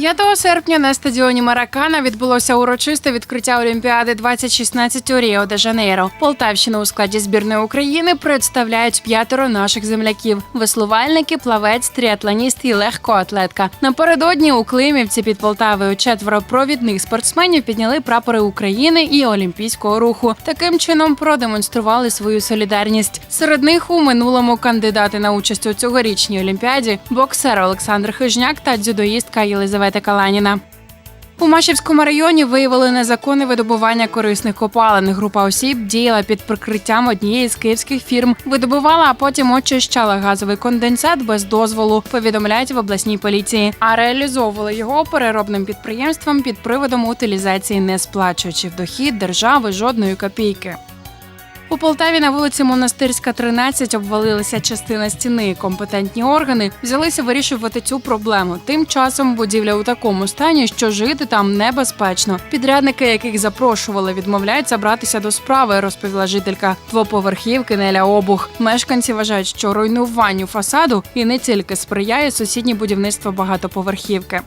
5 серпня на стадіоні Маракана відбулося урочисте відкриття Олімпіади 2016 у Ріо де Жанейро. Полтавщину у складі збірної України представляють п'ятеро наших земляків: веслувальники, плавець, тріатлоніст і легкоатлетка. Напередодні у Климівці під Полтавою четверо провідних спортсменів підняли прапори України і Олімпійського руху. Таким чином продемонстрували свою солідарність. Серед них у минулому кандидати на участь у цьогорічній олімпіаді боксер Олександр Хижняк та дзюдоїстка Єлизавета Каланіна. У Машівському районі виявили незаконне видобування корисних копалин. Група осіб діяла під прикриттям однієї з київських фірм, видобувала, а потім очищала газовий конденсат без дозволу. Повідомляють в обласній поліції. А реалізовували його переробним підприємством під приводом утилізації, не сплачуючи в дохід держави жодної копійки. У Полтаві на вулиці Монастирська, 13 обвалилася частина стіни. Компетентні органи взялися вирішувати цю проблему. Тим часом будівля у такому стані, що жити там небезпечно. Підрядники, яких запрошували, відмовляються братися до справи, розповіла жителька двоповерхівки Неля Обух. Мешканці вважають, що руйнуванню фасаду і не тільки сприяє сусіднє будівництво багатоповерхівки.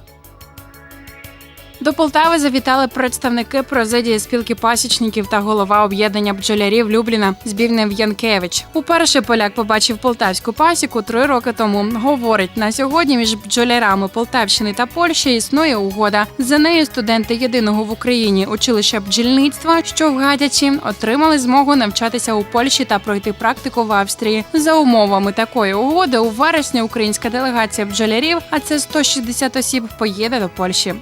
До Полтави завітали представники президії спілки пасічників та голова об'єднання бджолярів Любліна Збівнев Янкевич. Уперше поляк побачив полтавську пасіку три роки тому. Говорить, на сьогодні між бджолярами Полтавщини та Польщі існує угода. За нею студенти єдиного в Україні училища бджільництва, що в Гадячі, отримали змогу навчатися у Польщі та пройти практику в Австрії. За умовами такої угоди у вересні українська делегація бджолярів, а це 160 осіб, поїде до Польщі.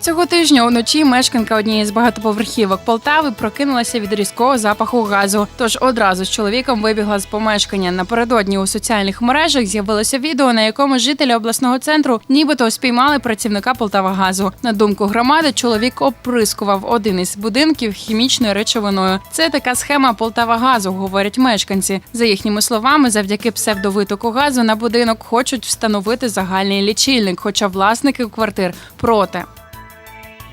Цього тижня уночі мешканка однієї з багатоповерхівок Полтави прокинулася від різкого запаху газу. Тож одразу з чоловіком вибігла з помешкання. Напередодні у соціальних мережах з'явилося відео, на якому жителі обласного центру нібито спіймали працівника Полтавагазу. На думку громади, чоловік оприскував один із будинків хімічною речовиною. Це така схема Полтавагазу, говорять мешканці. За їхніми словами, завдяки псевдовитоку газу на будинок хочуть встановити загальний лічильник, хоча власники квартир проти.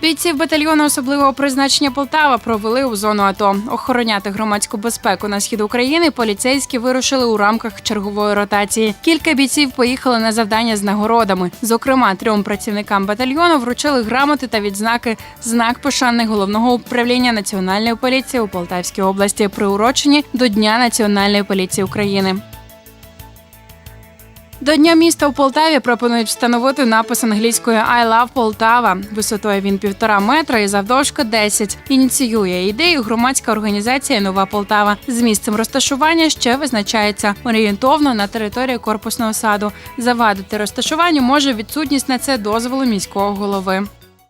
Бійців батальйону особливого призначення Полтава провели у зону АТО. Охороняти громадську безпеку на схід України поліцейські вирушили у рамках чергової ротації. Кілька бійців поїхали на завдання з нагородами. Зокрема, трьом працівникам батальйону вручили грамоти та відзнаки знак пошани головного управління національної поліції у Полтавській області, приурочені до Дня Національної поліції України. До дня міста у Полтаві пропонують встановити напис англійською «I love Полтава». Висотою він півтора метра і завдовжки 10. Ініціює ідею громадська організація Нова Полтава. З місцем розташування ще визначається орієнтовно на території корпусного саду. Завадити розташуванню може відсутність на це дозволу міського голови.